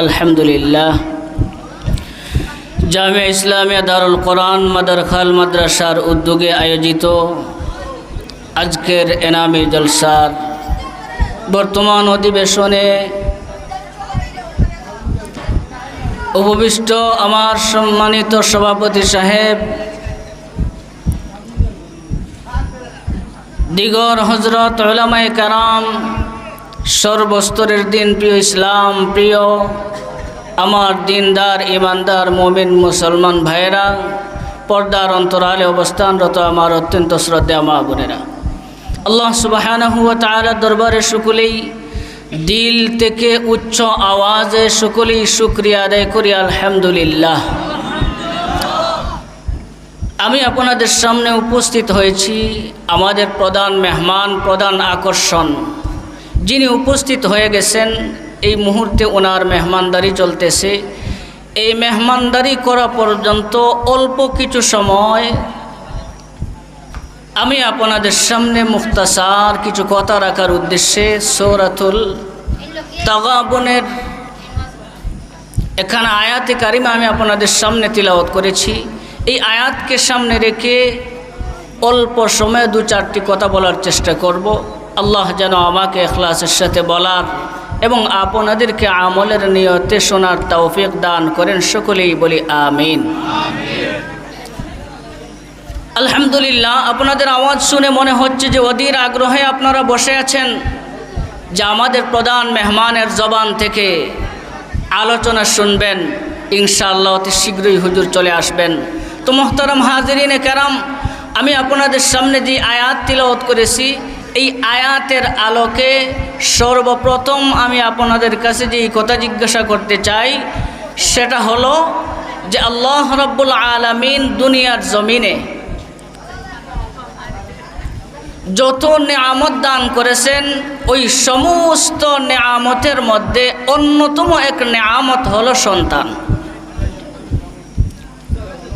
আলহামদুলিল্লাহ। জামিয়া ইসলামিয়া দারুল কোরআন মাদারখাল মাদ্রাসার উদ্যোগে আয়োজিত আজকের এনামি জলসার বর্তমান অধিবেশনে উপবিষ্ট আমার সম্মানিত সভাপতি সাহেব, দিগর হজরত ওলামায় কারাম সর্বস্তরের দিন প্রিয় ইসলাম, প্রিয় আমার দিনদার, ইমানদার, মমিন, মুসলমান ভাইয়েরা, পর্দার অন্তরালে অবস্থানরত আমার অত্যন্ত শ্রদ্ধা মা বোনেরা। আল্লাহ সুবাহানাহু তাআলার দরবারে সকলেই দিল থেকে উচ্চ আওয়াজে সকলেই শুক্রিয়া আদায় করি, আলহামদুলিল্লাহ। আমি আপনাদের সামনে উপস্থিত হয়েছি আমাদের প্রধান মেহমান, প্রধান আকর্ষণ। যিনি উপস্থিত হয়ে গেছেন, এই মুহূর্তে ওনার মেহমানদারি চলতেছে। এই মেহমানদারি করা পর্যন্ত অল্প কিছু সময় আমি আপনাদের সামনে মুক্তাসার কিছু কথা রাখার উদ্দেশ্যে সৌরাতুল তাগাবনের এখানে আয়াতে কারিমা আমি আপনাদের সামনে তিলাওয়াত করেছি। এই আয়াতকে সামনে রেখে অল্প সময়ে দু চারটি কথা বলার চেষ্টা করব। আল্লাহ যেন আমাকে এখলাসের সাথে বলার এবং আপনাদেরকে আমলের নিয়তে শোনার তৌফিক দান করেন, সকলেই বলি আমিন। আলহামদুলিল্লাহ, আপনাদের আওয়াজ শুনে মনে হচ্ছে যে অধীর আগ্রহে আপনারা বসে আছেন, যে আমাদের প্রধান মেহমানের জবান থেকে আলোচনা শুনবেন, ইনশাআল্লাহ অতি শীঘ্রই হুজুর চলে আসবেন। তো মোহতারম হাজরিনে কেরাম, আমি আপনাদের সামনে যে আয়াত তিলওয়াত করেছি এই আয়াতের আলোকে সর্বপ্রথম আমি আপনাদের কাছে যে কথা জিজ্ঞাসা করতে চাই, সেটা হলো যে আল্লাহ রব্বুল আলমিন দুনিয়ার জমিনে যত নেয়ামত দান করেছেন, ওই সমস্ত নেয়ামতের মধ্যে অন্যতম এক নেয়ামত হলো সন্তান।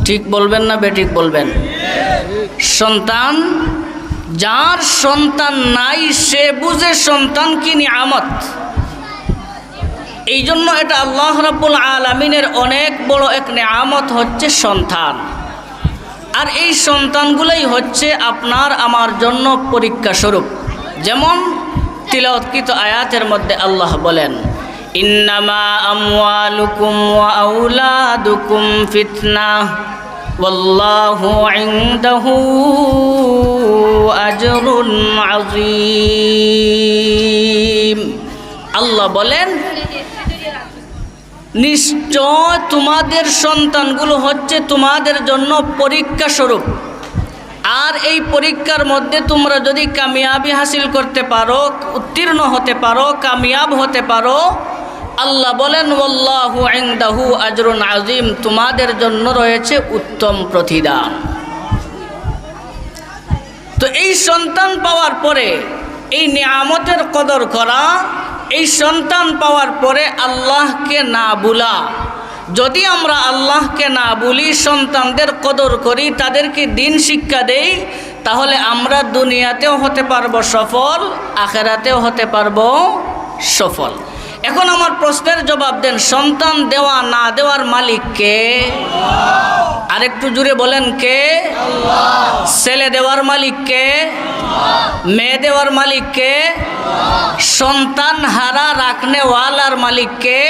ঠিক বলবেন না বেঠিক বলবেন? সন্তান যার সন্তান নাই, সে বুঝে সন্তান কি নিয়ামত? এই জন্য এটা আল্লাহ রাব্বুল আলমিনের অনেক বড় এক নিয়ামত হচ্ছে সন্তান। আর এই সন্তানগুলোই হচ্ছে আপনার আমার জন্য পরীক্ষা স্বরূপ। যেমন তিলৎকৃত আয়াতের মধ্যে আল্লাহ বলেন, ইন্নামা আমওয়ালুকুম ওয়া ফিতনা। ওয়াল্লাহু ইনদাহু আজরুন আযীম আল্লাহ বলেন, নিশ্চয় তোমাদের সন্তানগুলো হচ্ছে তোমাদের জন্য পরীক্ষা স্বরূপ। আর এই পরীক্ষার মধ্যে তোমরা যদি কামিয়াবি হাসিল করতে পারো, উত্তীর্ণ হতে পারো, কামিয়াব হতে পারো আল্লাহ বলেন ওল্লাহু আইন্দাহু আজরুন আজিম। তোমাদের জন্য রয়েছে উত্তম প্রতিদান। তো এই সন্তান পাওয়ার পরে, এই নিয়ামতের কদর করা, এই সন্তান পাওয়ার পরে আল্লাহকে না বুলা যদি আমরা আল্লাহকে না বলি সন্তানদের কদর করি, তাদেরকে দিন শিক্ষা দেই, তাহলে আমরা দুনিয়াতেও হতে পারব সফল, আখেরাতেও হতে পারব সফল। এখন আমার প্রশ্নের জবাব দেন, সন্তান দেওয়া না দেওয়ার মালিক কে? আরেকটু জুড়ে বলেন কে? ছেলে দেওয়ার মালিক কে? মেয়ে দেওয়ার মালিক কে? সন্তান হারা রাখনে ওয়ালার মালিক কে?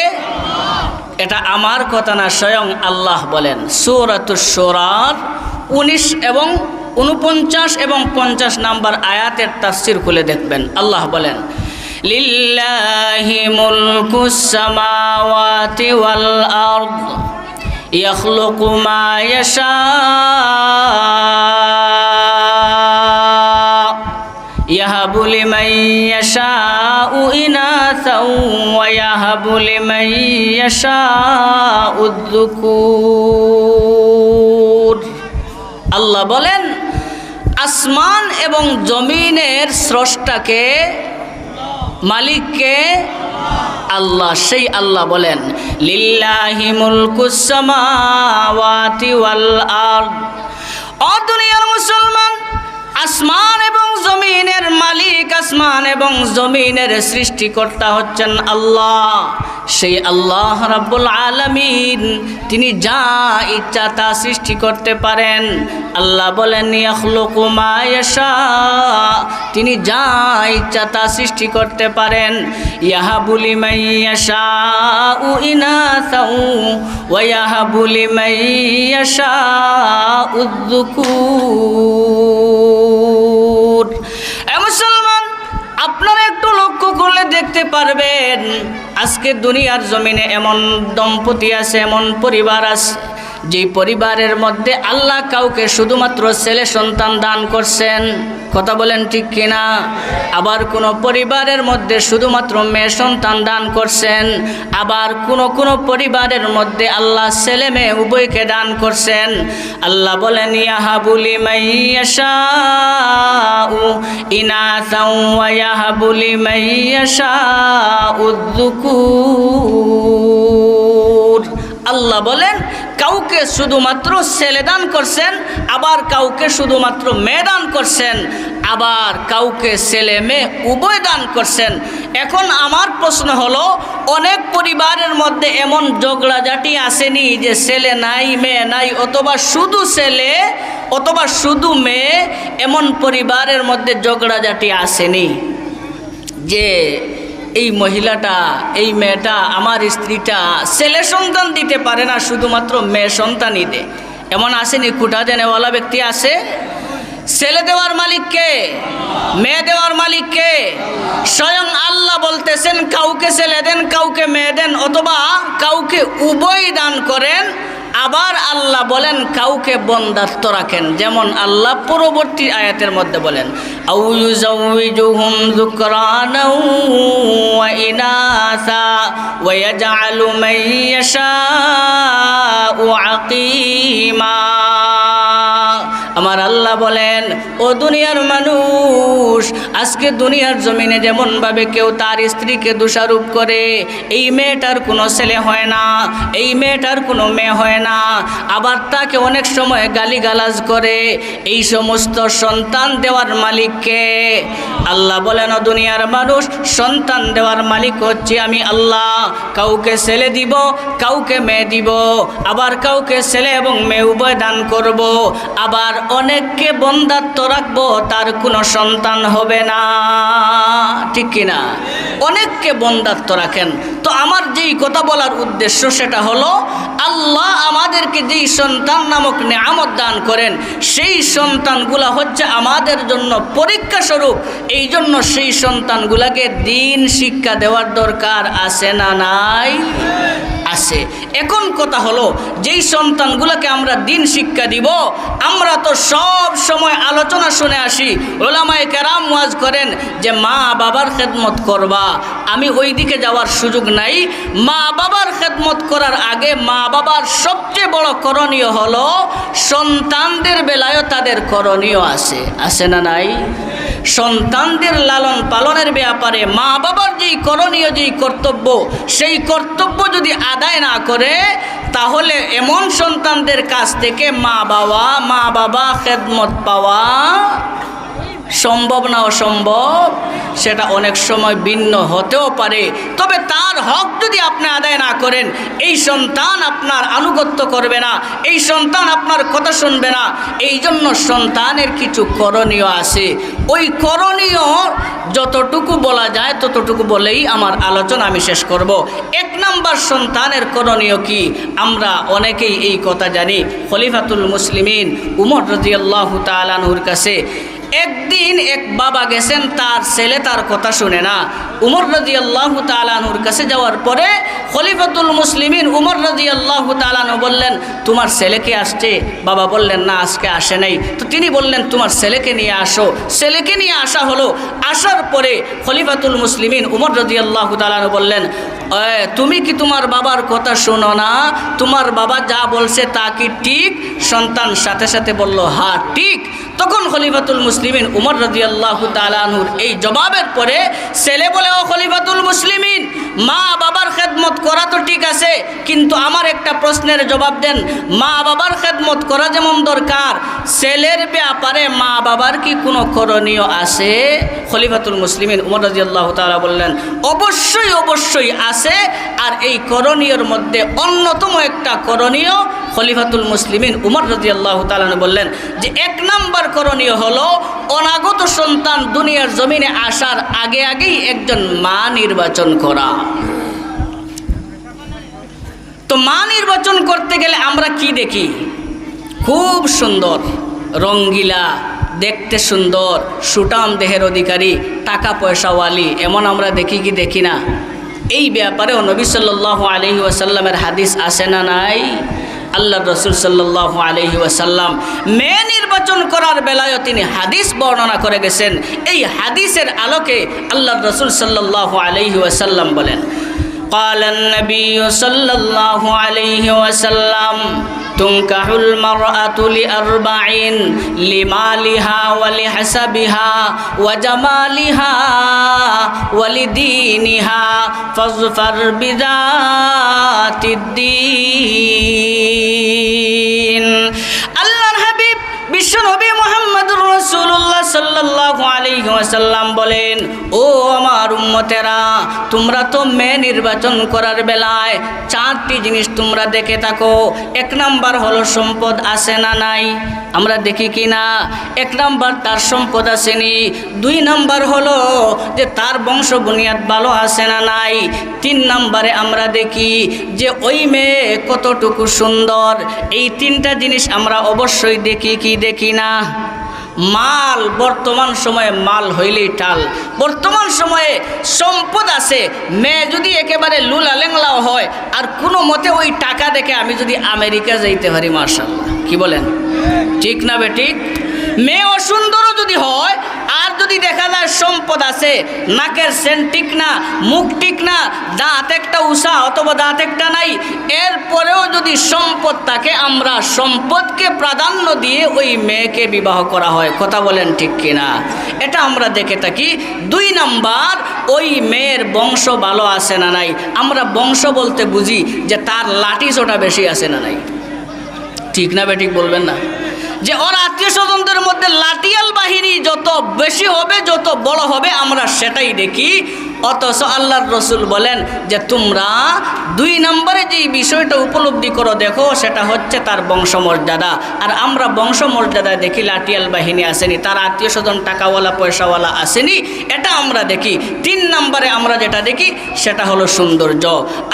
এটা আমার কথা না, স্বয়ং আল্লাহ বলেন। সুরাতুসোরার উনিশ এবং উনপঞ্চাশ এবং পঞ্চাশ নাম্বার আয়াতের তাফসির খুলে দেখবেন, আল্লাহ বলেন লিল্লাহি মুলকুস সামাওয়াতি ওয়াল আরদ ইয়াখলুকু মা ইয়াশা يهب لمن يشاء إناثا ويهب لمن يشاء الذكور আল্লাহ বলেন আসমান এবং জমিনের স্রষ্টাকে মালিককে আল্লাহ, সেই আল্লাহ বলেন, লিল্লাহি মুলকুস সামাওয়াতি ওয়াল আরদ। ও দুনিয়ার মুসলমান, আসমান এবং জমিনের মালিক আসমান এবং জমিনের সৃষ্টিকর্তা হচ্ছেন আল্লাহ। সেই আল্লাহ রাব্বুল আলামিন, তিনি যা ইচ্ছা তা সৃষ্টি করতে পারেন। আল্লাহ বলেন তিনি যা ইচ্ছা তা সৃষ্টি করতে পারেন। ইয়াহাবুলি মাইয়াশা উ মাইয়াশা মুসলমান আপনারা একটু লক্ষ্য করলে দেখতে পারবেন, আজকে দুনিয়ার জমিনে এমন দম্পতি আছে, এমন পরিবার আছে। যে পরিবারের মধ্যে আল্লাহ কাউকে শুধুমাত্র ছেলে সন্তান দান করছেন, কথা বলেন ঠিক কিনা? আবার কোনো পরিবারের মধ্যে শুধুমাত্র মেয়ে সন্তান দান করছেন, আবার কোন কোন পরিবারের মধ্যে আল্লাহ ছেলে মেয়ে উভয়কে দান করছেন। আল্লাহ বলেন ইয়াহাবুলি মাইয়াশাউ ইনাসাউ ওয়া ইয়াহাবুলি মাইয়াশাউ যুকুর আল্লাহ বলেন কাউকে শুধুমাত্র ছেলে দান করছেন, আবার কাউকে শুধুমাত্র মেয়ে দান করছেন, আবার কাউকে ছেলে মেয়ে উভয় দান করছেন। এখন আমার প্রশ্ন হলো, অনেক পরিবারের মধ্যে এমন ঝগড়াঝাটি আসেনি যে ছেলে নাই, মেয়ে নাই, অথবা শুধু ছেলে, অথবা শুধু মেয়ে, এমন পরিবারের মধ্যে ঝগড়াঝাটি আসেনি যে এই মহিলাটা, এই মেয়েটা, আমার স্ত্রীটা ছেলে সন্তান দিতে পারে না, শুধুমাত্র মেয়ে সন্তানই দে। এমন আসেনি কুটা দেনেওয়ালা ব্যক্তি আছে। ছেলে দেওয়ার মালিককে মেয়ে দেওয়ার মালিককে স্বয়ং আল্লাহ বলতেছেন, কাউকে ছেলে দেন, কাউকে মেয়ে দেন, অথবা কাউকে উভয় দান করেন আবার আল্লাহ বলেন কাউকে বন্দাস্ত রাখেন। যেমন আল্লাহ পরবর্তী আয়াতের মধ্যে বলেন আকিমা। আমার আল্লাহ বলেন, ও দুনিয়ার মানুষ, আজকে দুনিয়ার জমিনে যেমনভাবে কেউ তার স্ত্রীকে দোষারোপ করে, এই মেয়েটার কোনো ছেলে হয় না, এই মেয়েটার কোনো মেয়ে হয় না, আবার তাকে অনেক সময় গালিগালাজ করে, এই সমস্ত সন্তান দেওয়ার মালিককে। আল্লাহ বলেন, ও দুনিয়ার মানুষ, সন্তান দেওয়ার মালিক হচ্ছে আমি আল্লাহ। কাউকে ছেলে দিব, কাউকে মেয়ে দিব, আবার কাউকে ছেলে এবং মেয়ে উভয় দান করব, আবার অনেককে বন্দাত্ম রাখব, তার কোনো সন্তান হবে না। ঠিক কিনা অনেককে বন্দাত্ম রাখেন। তো আমার যেই কথা বলার উদ্দেশ্য সেটা হলো, আল্লাহ আমাদেরকে যেই সন্তান নামক নেয়ামত দান করেন, সেই সন্তানগুলা হচ্ছে আমাদের জন্য পরীক্ষা স্বরূপ। এই জন্য সেই সন্তানগুলাকে দিন শিক্ষা দেওয়ার দরকার আছে না নাই? আছে। এখন কথা হলো, যেই সন্তানগুলোকে আমরা দিন শিক্ষা দিব, আমরা তো সব সময় আলোচনা শুনে আসি। ওলামায় কেরাম ওয়াজ করেন যে, মা বাবার খেদমত করবা। আমি ওই দিকে যাওয়ার সুযোগ নাই। মা বাবার খেদমত করার আগে মা বাবার সবচেয়ে বড় করণীয় হলো, সন্তানদের বেলায়ও তাদের করণীয় আছে। আছে না নাই? সন্তানদের লালন পালনের ব্যাপারে মা বাবার যেই করণীয়, যেই কর্তব্য, সেই কর্তব্য যদি আদায় না করে তাহলে এমন সন্তানদের কাছ থেকে মা বাবা মা বাবা খেদমত পাওয়া সম্ভব না অসম্ভব, সেটা অনেক সময় ভিন্ন হতেও পারে। তবে তার হক যদি আপনি আদায় না করেন, এই সন্তান আপনার আনুগত্য করবে না, এই সন্তান আপনার কথা শুনবে না এই জন্য সন্তানের কিছু করণীয় আছে। ওই করণীয় যতটুকু বলা যায়, ততটুকু বলেই আমার আলোচনা আমি শেষ করব। এক নাম্বার সন্তানের করণীয় কি? আমরা অনেকেই এই কথা জানি। খলিফাতুল মুসলিমিন উমর রাজিয়াল্লাহু তালানহুর কাছে একদিন এক বাবা গেছেন তার ছেলে তার কথা শুনে না। উমর রাজি আল্লাহ তালানুর কাছে যাওয়ার পরে খলিফাতুল মুসলিমিন উমর রাজি আল্লাহ তালানু বললেন তোমার ছেলেকে আসছে? বাবা বললেন না আজকে আসে নাই। তো তিনি বললেন তোমার ছেলেকে নিয়ে আসো? ছেলেকে নিয়ে আসা হলো। আসার পরে খলিফাতুল মুসলিমিন উমর রাজি আল্লাহ তালানু বললেন "এ, তুমি কি তোমার বাবার কথা শোনো না? তোমার বাবা যা বলছে তা কি ঠিক? সন্তান সাথে সাথে বলল হা ঠিক। তখন খলিফাতুল মুসলিমিন উমর রাজি আল্লাহ তালানুর এই জবাবের পরে ছেলে বলে ও খলিফাতুল মুসলিমিন, মা বাবার খেদমত করা তো ঠিক আছে, কিন্তু আমার একটা প্রশ্নের জবাব দেন। মা বাবার খেদমত করা যেমন দরকার, ছেলের ব্যাপারে মা বাবার কি কোনো করণীয় আছে? খলিফাতুল মুসলিমিন উমর রাজি আল্লাহ তালা বললেন, অবশ্যই অবশ্যই আছে, আর এই করণীয়র মধ্যে অন্যতম একটা করণীয় খলিফাতুল মুসলিমিন উমর রাজি আল্লাহ তালান বললেন যে, এক নাম্বার করণীয় হলো, অনাগত সন্তান দুনিয়ার জমিনে আসার আগে আগেই একজন মা নির্বাচন করা। তো মা নির্বাচন করতে গেলে আমরা কি দেখি? খুব সুন্দর, রঙ্গিলা, দেখতে সুন্দর, সুটাম দেহের অধিকারী, টাকা পয়সাওয়ালি, এমন আমরা দেখি কি দেখি না? এই ব্যাপারে নবী সাল্লাহ আলহি ওয়াসাল্লামের হাদিস আসে না নাই? আল্লাহ রসুল সাল্লাহ আলহি ওয়াসাল্লাম মেয়ে নির্বাচন করার বেলায়ও তিনি হাদিস বর্ণনা করে গেছেন এই হাদিসের আলোকে আল্লাহ রসুল সাল্লাহ আলহি ওয়াসাল্লাম বলেন قال النبي صلى الله عليه وسلم تنكح المرأة لأربعين لمالها ولحسبها وجمالها ولدينها فاظفر بذات الدين আল্লাহর হাবিব বিশ্বনবী মোহাম্মদুর রসুল্লাহ সাল্লাহ আলাইহি ওয়াসাল্লাম বলেন, ও আমার উম্মতেরা, তোমরা তো মেয়ে নির্বাচন করার বেলায় চারটি জিনিস তোমরা দেখে থাকো। এক নাম্বার হলো সম্পদ আছে না নাই? আমরা দেখি কি না? এক নাম্বার তার সম্পদ আসেনি। দুই নাম্বার হলো যে তার বংশ বুনিয়াদ ভালো আছে না নাই? তিন নাম্বারে আমরা দেখি যে ওই মেয়ে কতটুকু সুন্দর। এই তিনটা জিনিস আমরা অবশ্যই দেখি কি দেখি না? মাল, বর্তমান সময়ে মাল হইলেই টাল। বর্তমান সময়ে সম্পদ আছে, মেয়ে যদি একেবারে লুলা লেংলাও হয়, আর কোনো মতে ওই টাকা দেখে আমি যদি আমেরিকা যাইতে পারি মার্শাল কি বলেন? ঠিক না বে ঠিক? মেয়ে অসুন্দরও যদি হয়, আর যদি দেখা যায় সম্পদ আছে, নাকের সেন ঠিক না, মুখ ঠিক না, দাঁত একটা উষা অথবা দাঁত একটা নাই, এরপরেও যদি সম্পদ থাকে, আমরা সম্পদকে প্রাধান্য দিয়ে ওই মেয়েকে বিবাহ করা হয়। কথা বলেন ঠিক কিনা? এটা আমরা দেখে থাকি। দুই নাম্বার, ওই মেয়ের বংশ ভালো আছে না নাই? আমরা বংশ বলতে বুঝি যে তার লাঠি ছোটা বেশি আছে না নাই? ঠিক না বেঠিক বলবেন না। যে ওর আত্মীয় স্বজনদের মধ্যে লাটিয়াল বাহিনী যত বেশি হবে, যত বড় হবে, আমরা সেটাই দেখি। অথচ আল্লাহর রসুল বলেন যে তোমরা দুই নম্বরে যেই বিষয়টা উপলব্ধি করো দেখো, সেটা হচ্ছে তার বংশমর্যাদা। আর আমরা বংশমর্যাদায় দেখি লাটিয়াল বাহিনী আসেনি, তার আত্মীয় স্বজন, টাকাওয়ালা, পয়সাওয়ালা আসেনি, এটা আমরা দেখি। তিন নম্বরে আমরা যেটা দেখি, সেটা হলো সৌন্দর্য।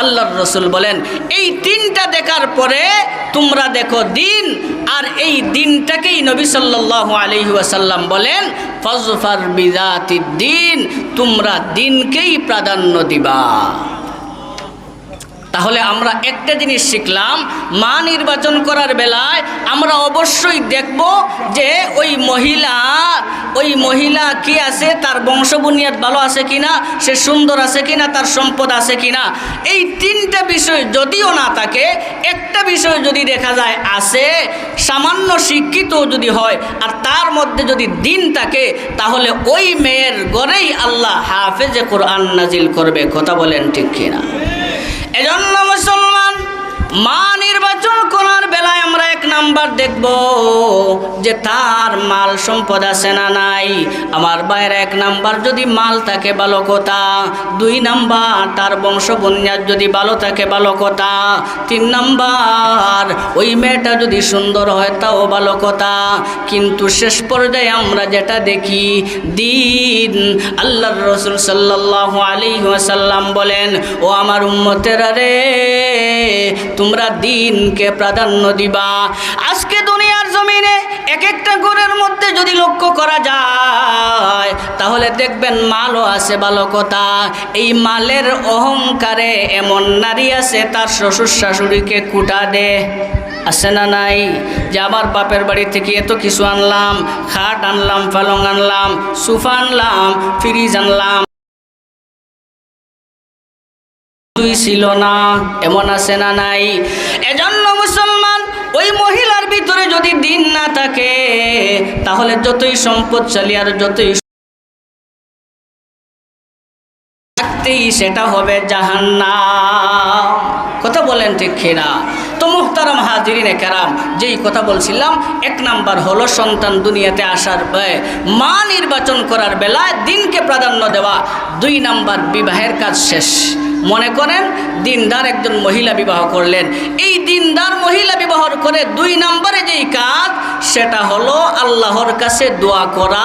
আল্লাহর রসুল বলেন, এই তিনটা দেখার পরে তোমরা দেখো দিন, আর এই দিনটাকেই নবী সাল্লাহ আলহি ওয়াসাল্লাম বলেন ফজফার বিজাতি দিন তোমরা দিনকেই প্রাধান্য দিবা। তাহলে আমরা একটা জিনিস শিখলাম, মা নির্বাচন করার বেলায় আমরা অবশ্যই দেখব যে ওই মহিলা ওই মহিলা কি আছে, তার বংশবুনিয়াদ ভালো আছে কিনা, সে সুন্দর আছে কিনা, তার সম্পদ আছে কিনা। এই তিনটা বিষয় যদিও না থাকে, একটা বিষয় যদি দেখা যায় আছে, সামান্য শিক্ষিত যদি হয়, আর তার মধ্যে যদি দিন থাকে, তাহলে ওই মেয়ের গড়েই আল্লাহ হাফেজে কোরআন নাজিল করবে, কথা বলেন ঠিক কিনা? এজন্য মুসলমান মা নির্বাচন করার বেলায় আমরা এক নাম্বার দেখব যে তার মাল সম্পদ আছে না নাই। আমার বাইরে এক নাম্বার যদি মাল থাকে ভালো কথা, দুই নাম্বার তার বংশ বুনিয়াদ যদি ভালো থাকে ভালো কথা, তিন নাম্বার ওই মেয়েটা যদি সুন্দর হয় তাও ভালো কথা। কিন্তু শেষ পর্যায়ে আমরা যেটা দেখি, দিন আল্লাহর রসুল সাল্লাহ আলী ওয়াসাল্লাম বলেন, ও আমার উম্মতেরা রে তোমরা দিনকে প্রাধান্য দিবা। আজকে দুনিয়ার জমিনে এক একটা ঘরের মধ্যে যদি লক্ষ্য করা যায়, তাহলে দেখবেন মালও আছে ভালো কথা। এই মালের অহংকারে এমন নারী আছে, তার শ্বশুর শাশুড়িকে কুটা দে। আছে না নাই? যে আমার বাপের বাড়ি থেকে এত কিছু আনলাম, খাট আনলাম, পালং আনলাম, সুফা আনলাম, ফ্রিজ আনলাম। তুই ছিল না, এমন আছে না নাই। এজন্য মুসলমান, ওই মহিলার ভিতরে যদি দিন না থাকে, তাহলে যতই সম্পদশালী আর যতই থাকতেই সেটা হবে জাহান্না কথা বলেন ঠিক কিনা? তো মুহতারাম হাজিরিনে কেরাম, যেই কথা বলছিলাম, এক নাম্বার হলো সন্তান দুনিয়াতে আসার ব্যয় মা নির্বাচন করার বেলায় দিনকে প্রাধান্য দেওয়া, দুই নাম্বার বিবাহের কাজ শেষ। মনে করেন, দিনদার একজন মহিলা বিবাহ করলেন, এই দিনদার মহিলা বিবাহ করে দুই নম্বরে যেই কাজ, সেটা হলো আল্লাহর কাছে দোয়া করা,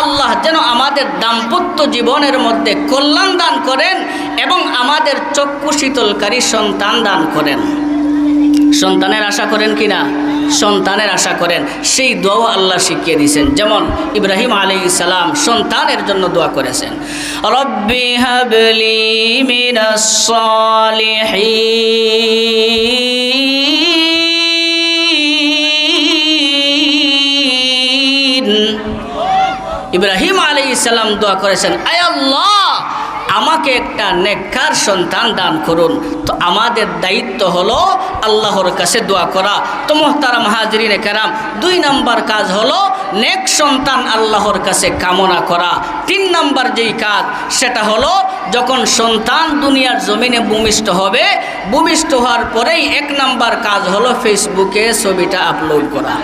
আল্লাহ যেন আমাদের দাম্পত্য জীবনের মধ্যে কল্যাণ দান করেন এবং আমাদের চক্ষু শীতলকারী সন্তান দান করেন। সন্তানের আশা করেন কি না সন্তানের আশা করেন। সেই দোয়াও আল্লাহ শিখিয়ে দিয়েছেন। যেমন ইব্রাহিম আলী সালাম সন্তানের জন্য দোয়া করেছেন। রব্বি হাবলি মিনাস ইব্রাহিম আলী ইসলাম দোয়া করেছেন, আয় আল্লাহ আমাকে একটা নেককার সন্তান দান করুন। তো আমাদের দায়িত্ব হলো আল্লাহর কাছে দোয়া করা। তো মোহতারা মাহাজরিনে কেরাম, দুই নাম্বার কাজ হলো নেক সন্তান আল্লাহর কাছে কামনা করা। তিন নাম্বার যেই কাজ, সেটা হলো যখন সন্তান দুনিয়ার জমিনে ভূমিষ্ঠ হবে, ভূমিষ্ঠ হওয়ার পরেই এক নাম্বার কাজ হলো ফেসবুকে ছবিটা আপলোড করা।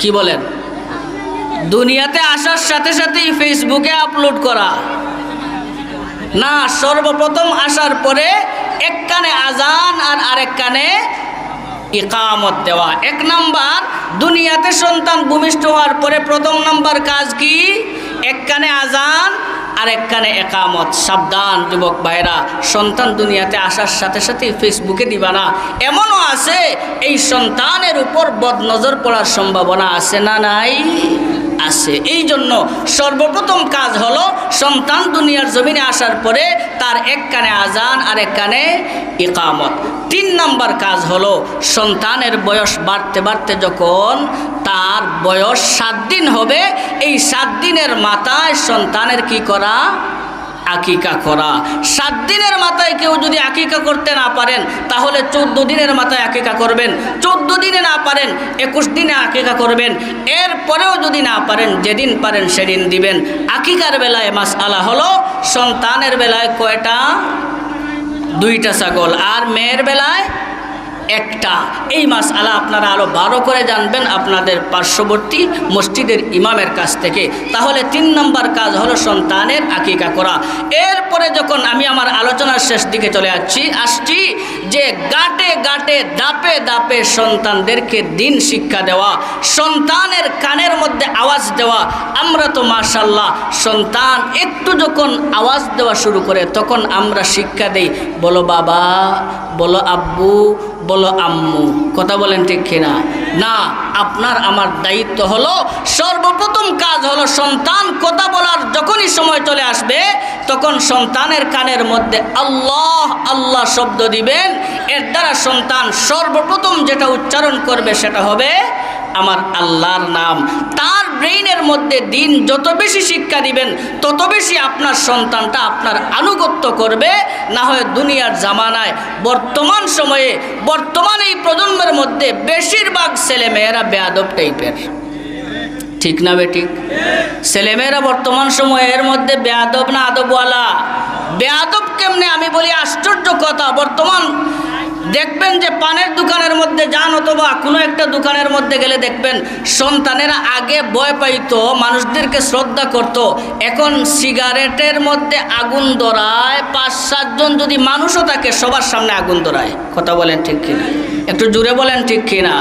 কি বলেন? দুনিয়াতে আসার সাথে সাথেই ফেসবুকে আপলোড করা। না, সর্বপ্রথম আসার পরে এক কানে আজান আর আরেক কানে ইকামত দেওয়া। এক নাম্বার, দুনিয়াতে সন্তান ভূমিষ্ঠ হওয়ার পরে প্রথম নাম্বার কাজ কি? এক কানে আজান আর এক কানে একামত সাবধান, যুবক ভাইরা, সন্তান দুনিয়াতে আসার সাথে সাথে ফেসবুকে দিবা না। এমনও আছে, এই সন্তানের উপর বদনজর পড়ার সম্ভাবনা আছে না নাই? আছে। এই জন্য সর্বপ্রথম কাজ হলো সন্তান দুনিয়ার জমিনে আসার পরে তার এক কানে আজান আর এক কানে ইকামত। তিন নম্বর কাজ হলো সন্তানের বয়স বাড়তে বাড়তে যখন তার বয়স সাত দিন হবে, এই সাত দিনের মাথায় সন্তানের কি করা আকিকা করা। সাত দিনের মাথায় কেউ যদি আকিকা করতে না পারেন, তাহলে চোদ্দ দিনের মাথায় আকিকা করবেন। চোদ্দ দিনে না পারেন, একুশ দিনে আকিকা করবেন। এর পরেও যদি না পারেন, যেদিন পারেন সেদিন দিবেন। আকিকার বেলায় মাস আলা হলো সন্তানের বেলায় কয়টা? দুইটা ছাগল। আর মেয়ের বেলায় একটা। এই মাস আলা আপনারা আরও বারো করে জানবেন আপনাদের পার্শ্ববর্তী মসজিদের ইমামের কাছ থেকে। তাহলে তিন নম্বর কাজ হলো সন্তানের আকিকা করা। এরপরে যখন আমি আমার আলোচনার শেষ দিকে চলে আসছি আসছি যে গাটে গাটে দাপে দাপে সন্তানদেরকে দিন শিক্ষা দেওয়া, সন্তানের কানের মধ্যে আওয়াজ দেওয়া। আমরা তো মাশাল্লাহ সন্তান, একটু যখন আওয়াজ দেওয়া শুরু করে, তখন আমরা শিক্ষা দেই, বলো বাবা, বলো আব্বু বলো, আম্মু, কথা বলেন ঠিক কিনা? না, আপনার আমার দায়িত্ব হলো, সর্বপ্রথম কাজ হলো সন্তান, কথা বলার যখনই সময় চলে আসবে, তখন সন্তানের কানের মধ্যে আল্লাহ আল্লাহ শব্দ দিবেন। এর দ্বারা সন্তান সর্বপ্রথম যেটা উচ্চারণ করবে সেটা হবে আমার আল্লাহর নাম, তার ব্রেইনের মধ্যে দিন যত বেশি শিক্ষা দিবেন, তত বেশি আপনার সন্তানটা আপনার আনুগত্য করবে। না হয় দুনিয়ার জামানায় বর্তমান সময়ে, বর্তমান এই প্রজন্মের মধ্যে বেশিরভাগ ছেলেমেয়েরা বেয়াদব টাইপের। ঠিক না বেঠিক ছেলেমেয়েরা বর্তমান সময়ের মধ্যে বেয়াদব না আদবওয়ালা? বেয়াদব কেমনে? আমি বলি আশ্চর্য কথা। বর্তমান দেখবেন যে পানের দোকানের মধ্যে যান অথবা কোনো একটা দোকানের মধ্যে গেলে দেখবেন সন্তানেরা আগে ভয় পাইতো, মানুষদেরকে শ্রদ্ধা করত। এখন সিগারেটের মধ্যে আগুন ধরায়, পাঁচ সাতজন যদি মানুষও থাকে, সবার সামনে আগুন ধরায়। কথা বলেন ঠিক কিনা? একটু জুড়ে বলেন ঠিক কিনা?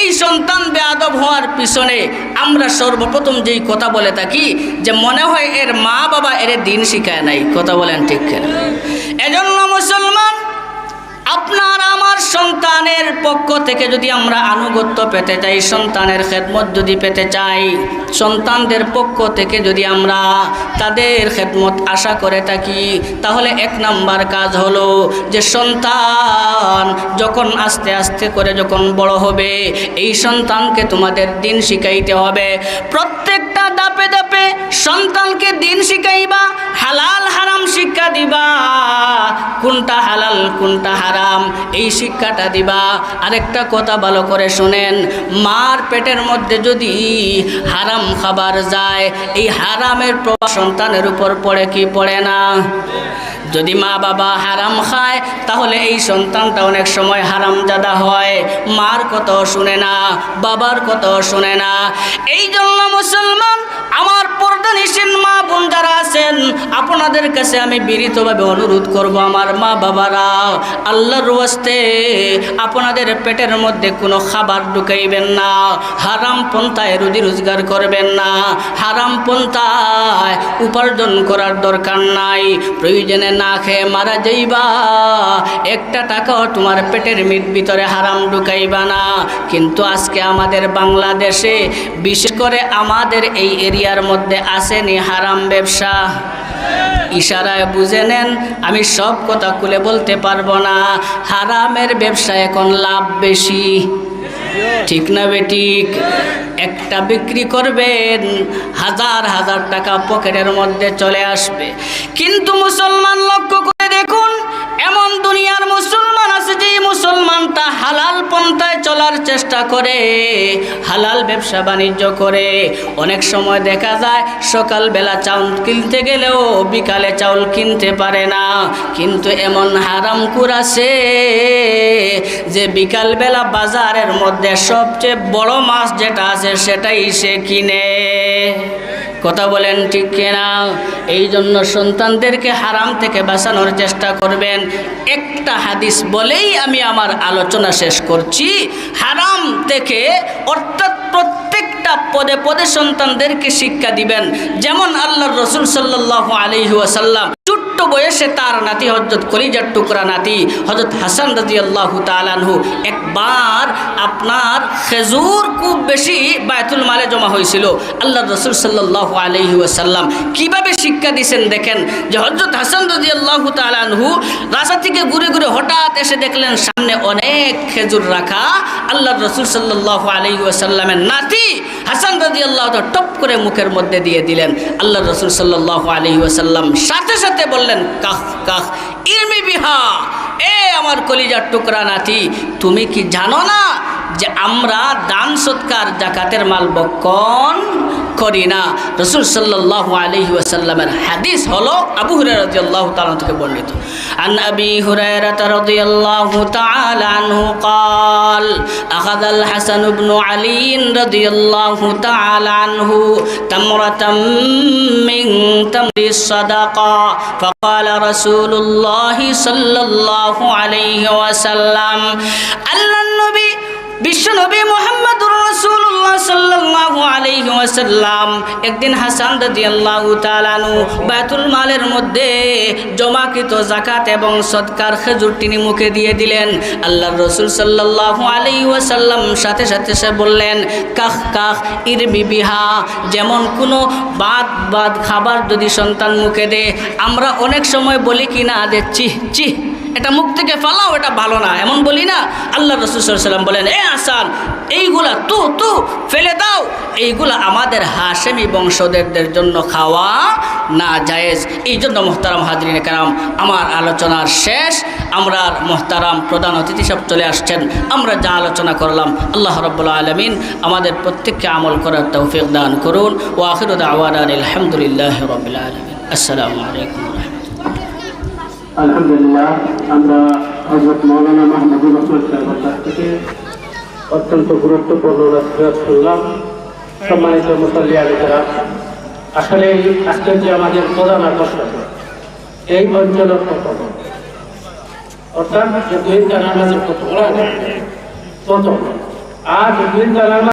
এই সন্তান বেয়াদব হওয়ার পিছনে আমরা সর্বপ্রথম যেই কথা বলে থাকি, যে মনে হয় এর মা বাবা এর দিন শিখায় নাই। কথা বলেন ঠিক কিনা? এজন্য মুসলমান আপনার আমার সন্তানের পক্ষ থেকে যদি আমরা আনুগত্য পেতে চাই, সন্তানের খেদমত যদি পেতে চাই, সন্তানদের পক্ষ থেকে যদি আমরা তাদের খেদমত আশা করে থাকি, তাহলে এক নাম্বার কাজ হলো যে সন্তান যখন আস্তে আস্তে করে যখন বড় হবে, এই সন্তানকে তোমাদের দিন শিখাইতে হবে। প্রত্যেকটা দাপে দাপে সন্তানকে দিন শিখাইবা, হালাল হারাম শিক্ষা দিবা। কোনটা হালাল, কোনটা হারাম, এই শিক্ষাটা দিবা। আরেকটা কথা ভালো করে শুনেন, মার পেটের মধ্যে যদি হারাম খাবার যায়, এই হারামের প্রভাব সন্তানের উপর পড়ে কি পড়ে না? যদি মা বাবা হারাম খায়, তাহলে এই সন্তানটা অনেক সময় হারাম জাদা হয়। মার কথাও শুনে না, বাবার কথাও শুনে না। এই জন্য মুসলমান, আমার পর্দা নিশ্চিন মা বোন যারা আছেন, আপনাদের কাছে আমি বিনীতভাবে অনুরোধ করব আমার মা বাবারা আল্লাহর ওয়াস্তে আপনাদের পেটের মধ্যে কোনো খাবার ঢুকাইবেন না, হারাম পন্থায় রুজি রোজগার করবেন না, হারাম পন্থায় উপার্জন করার দরকার নাই, প্রয়োজনে না খেয়ে মারা যাইবা। একটা টাকাও তোমার পেটের মিট ভিতরে হারাম ঢুকাইবা না। কিন্তু আজকে আমাদের বাংলাদেশে, বিশেষ করে আমাদের এই এরিয়ার মধ্যে আসেনি হারাম ব্যবসা। ইশারায় বুঝে নেন, আমি সব কথা খুলে বলতে পারব না। হারামের ব্যবসা এখন লাভ বেশি। ঠিক না বেটিক একটা বিক্রি করবেন, হাজার হাজার টাকা পকেটের মধ্যে চলে আসবে। কিন্তু মুসলমান লক্ষ্য এমন দুনিয়ার মুসলমান আছে যে মুসলমানটা হালাল পন্থায় চলার চেষ্টা করে, হালাল ব্যবসা বাণিজ্য করে। অনেক সময় দেখা যায়, সকালবেলা চাউল কিনতে গেলেও বিকালে চাউল কিনতে পারে না। কিন্তু এমন হারামকুর আছে যে বিকালবেলা বাজারের মধ্যে সবচেয়ে বড় মাছ যেটা আছে সেটাই সে কিনে। কথা বলেন, ঠিক কিনা? এই জন্য সন্তানদেরকে হারাম থেকে বাঁচানোর চেষ্টা করবেন। একটা হাদিস বলেই আমি আমার আলোচনা শেষ করছি। হারাম থেকে অর্থাৎ প্রত্যেকটা পদে পদে সন্তানদেরকে শিক্ষা দিবেন। যেমন আল্লাহ রসুল সাল্লাহ আলি ওয়াসাল্লাম বয়সে তার নাতি হজরত কলিজার টুকরা নাতি হজরত হাসান রাজি আল্লাহ তালানহু একবার আপনার খেজুর খুব বেশি বায়তুল মালে জমা হয়েছিল। আল্লাহ রসুল সাল্লাহ আলহি ওয়াসাল্লাম কীভাবে শিক্ষা দিয়েছেন দেখেন যে হজরত হাসান রাজি আল্লাহ তালানহু রাস্তা থেকে ঘুরে ঘুরে হঠাৎ এসে দেখলেন সামনে অনেক খেজুর রাখা আল্লাহ রসুল সাল্লাহ আলহি ওয়াসাল্লামের নাতি হাসান রাজি আল্লাহ টপ করে মুখের মধ্যে দিয়ে দিলেন। আল্লাহ রসুল সাল্লাহ আলী ওয়াসাল্লাম সাথে সাথে বললেন, কাহ কাহ, ইরমি বিহা, এ আমার কলিজার টুকরা নাতি, তুমি কি জানো না যে আমরা দান সৎকার জাকাতের মাল বক্ষণ করি না রসুল সাল্লাহ আলহি ওয়াসাল্লামের হাদিস হলো আবু হুরাই রাদিয়াল্লাহু তাআলা থেকে বর্ণিত عن أبي هريرة رضي الله تعالى عنه قال أخذ الحسن بن علي رضي الله تعالى عنه تمرة من تمر الصدقة فقال رسول الله صلى الله عليه وسلم ألا النبي বিশ্বনবী মোহাম্মদুর রাসূলুল্লাহ সাল্লাল্লাহু আলাইহি ওয়াসাল্লাম একদিন হাসান রাদিয়াল্লাহু তাআলানু বায়তুল মালের মধ্যে জমাকৃত যাকাত এবং সদকার খেজুর তিনি মুখে দিয়ে দিলেন। আল্লাহর রাসূল সাল্লাল্লাহু আলাইহি ওয়াসাল্লাম সাথে সাথে সে বললেন, কাহ কাহ ইর বিবিহা যেমন কোনো বাদ বাদ খাবার যদি সন্তান মুখে দেয়, আমরা অনেক সময় বলি কি না যে চিহ এটা মুখ থেকে ফালাও, এটা ভালো না। এমন বলি না, আল্লাহ রসুলাম বলেন, এ আসান এইগুলা তু তু, ফেলে দাও। এইগুলা আমাদের হাসেমি বংশধরদের জন্য খাওয়া না জায়েজ। এই জন্য মোহতারাম হাজরিন কারাম, আমার আলোচনার শেষ। আমরা মোহতারাম প্রধান অতিথি সব চলে আসছেন। আমরা যা আলোচনা করলাম, আল্লাহ রব্বুল্লা আলমিন আমাদের প্রত্যেককে আমল করার তৌফিক দান করুন। ও আখির আওয়ান আলহামদুলিল্লাহ রবিল আলমিন। আসসালামু আলাইকুম আলহামদুলিল্লাহ, আমরা হজরত মৌলানা মাহমুদুর রহমান সাহেবের কাছ থেকে অত্যন্ত গুরুত্বপূর্ণ নসিহত শুনলাম। সম্মানিত মুসল্লি আলিরা আসলে আজকের যে আমাদের প্রধান আকর্ষণ এই অঞ্চলের প্রথম। অর্থাৎ যে দুই জানার মাঝে প্রথম প্রথম। আর দুই জানার